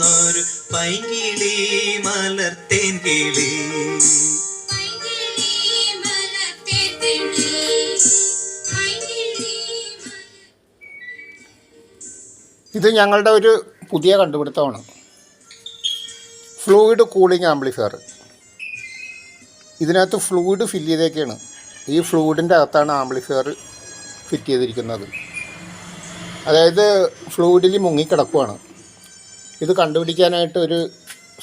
പറന്നൊരു പൈങ്കിളി മലർത്തേൻ കിളി. ഇത് ഞങ്ങളുടെ ഒരു പുതിയ കണ്ടുപിടുത്തമാണ്. Fluid cooling amplifier. ഇതിനകത്ത് ഫ്ലൂയിഡ് ഫില്ല് ചെയ്തേക്കാണ്. ഈ ഫ്ലൂയിഡിന്റെ അകത്താണ് ആംപ്ലിഫയർ ഫിറ്റ് ചെയ്തിരിക്കുന്നത്. അതായത് ഫ്ലൂയിഡിൽ മുങ്ങിക്കിടക്കുവാണ്. ഇത് കണ്ടുപിടിക്കാനായിട്ട് ഒരു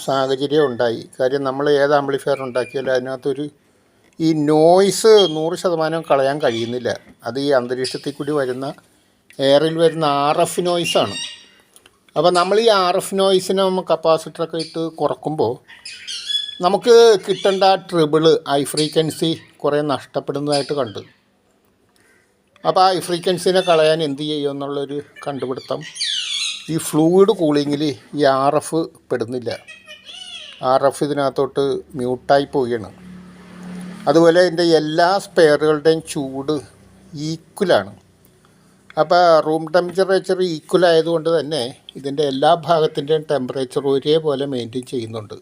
സാഹചര്യം ഉണ്ടായി. കാര്യം നമ്മൾ ഏത് ആംപ്ലിഫയർ ഉണ്ടാക്കിയാലും അതിനകത്തൊരു ഈ നോയ്സ് നൂറ് ശതമാനം കളയാൻ കഴിയുന്നില്ല. അത് ഈ അന്തരീക്ഷത്തിൽ കൂടി വരുന്ന എയറിൽ വരുന്ന ആർ എഫ് നോയ്സാണ് അപ്പോൾ നമ്മൾ ഈ ആർ എഫ് നോയ്സിനെ നമ്മൾ കപ്പാസിറ്ററൊക്കെ ഇട്ട് കുറക്കുമ്പോൾ നമുക്ക് കിട്ടേണ്ട ട്രിബിൾ ഹൈ ഫ്രീക്വൻസി കുറേ നഷ്ടപ്പെടുന്നതായിട്ട് കണ്ടു. അപ്പോൾ ആ ഹൈ ഫ്രീക്വൻസിനെ കളയാൻ എന്ത് ചെയ്യുമെന്നുള്ളൊരു കണ്ടുപിടുത്തം ഈ ഫ്ലൂയിഡ് കൂളിങ്ങിൽ ഈ ആർ എഫ് പെടുന്നില്ല. ആർ എഫ് ഇതിനകത്തോട്ട് മ്യൂട്ടായി പോവുകയാണ്. അതുപോലെ ഇതിന്റെ എല്ലാ സ്പെയറുകളുടെയും ചൂട് ഈക്വലാണ് അപ്പോൾ റൂം ടെമ്പറേച്ചർ ഈക്വൽ ആയതുകൊണ്ട് തന്നെ ഇതിന്റെ എല്ലാ ഭാഗത്തിന്റെയും ടെമ്പറേച്ചർ ഒരേപോലെ മെയിന്റെയിൻ ചെയ്യുന്നുണ്ട്.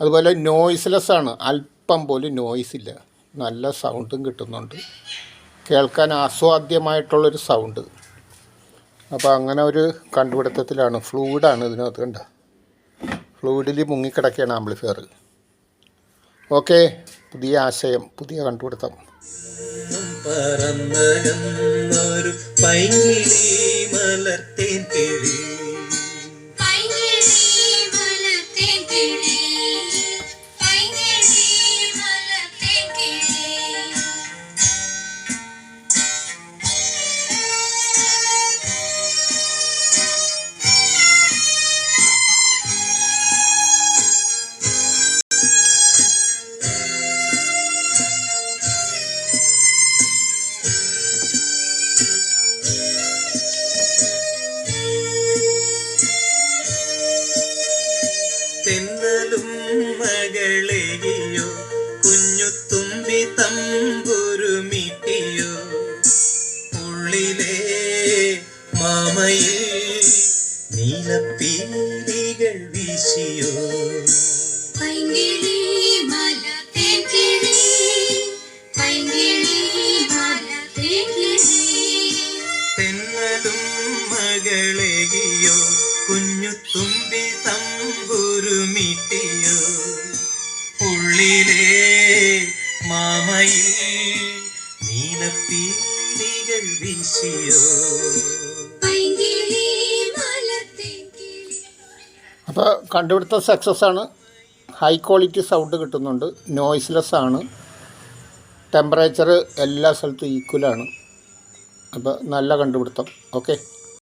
അതുപോലെ നോയ്സ്ലെസ് ആണ്. അല്പം പോലും നോയ്സ് ഇല്ല. നല്ല സൗണ്ടും കിട്ടുന്നുണ്ട്. കേൾക്കാൻ ആസ്വാദ്യമായിട്ടുള്ളൊരു സൗണ്ട് അപ്പോൾ അങ്ങനെ ഒരു കണ്ടുപിടുത്തത്തിലാണ്. ഫ്ലൂയിഡാണ് ഇതിനകത്ത് കണ്ട? ഫ്ലൂയിഡിൽ മുങ്ങിക്കിടക്കുകയാണ് ആംപ്ലിഫയർ ഓക്കെ പുതിയ ആശയം പുതിയ കണ്ടുപിടുത്തം. മകളെയോ കുഞ്ഞു തുമ്പി തമ്പുരുമിട്ടിയോ ഉള്ളിലെ മാമയിൽ നീലപ്പീലികൾ വീശിയോ. തെന്നലും മകളെയോ കുഞ്ഞു തുമ്പി തമ്പുരുമിട്ടിയോ. ഉള്ളിലെ മാമയിൽ നീലപ്പീലികൾ വീശിയോ? അപ്പോൾ കണ്ടുപിടുത്തം സക്സസ് ആണ്. ഹൈ ക്വാളിറ്റി സൗണ്ട് കിട്ടുന്നുണ്ട്. നോയ്സ്ലെസ് ആണ്. ടെമ്പറേച്ചർ എല്ലാ സ്ഥലത്തും ഈക്വലാണ് അപ്പോൾ നല്ല കണ്ടുപിടുത്തം. ഓക്കെ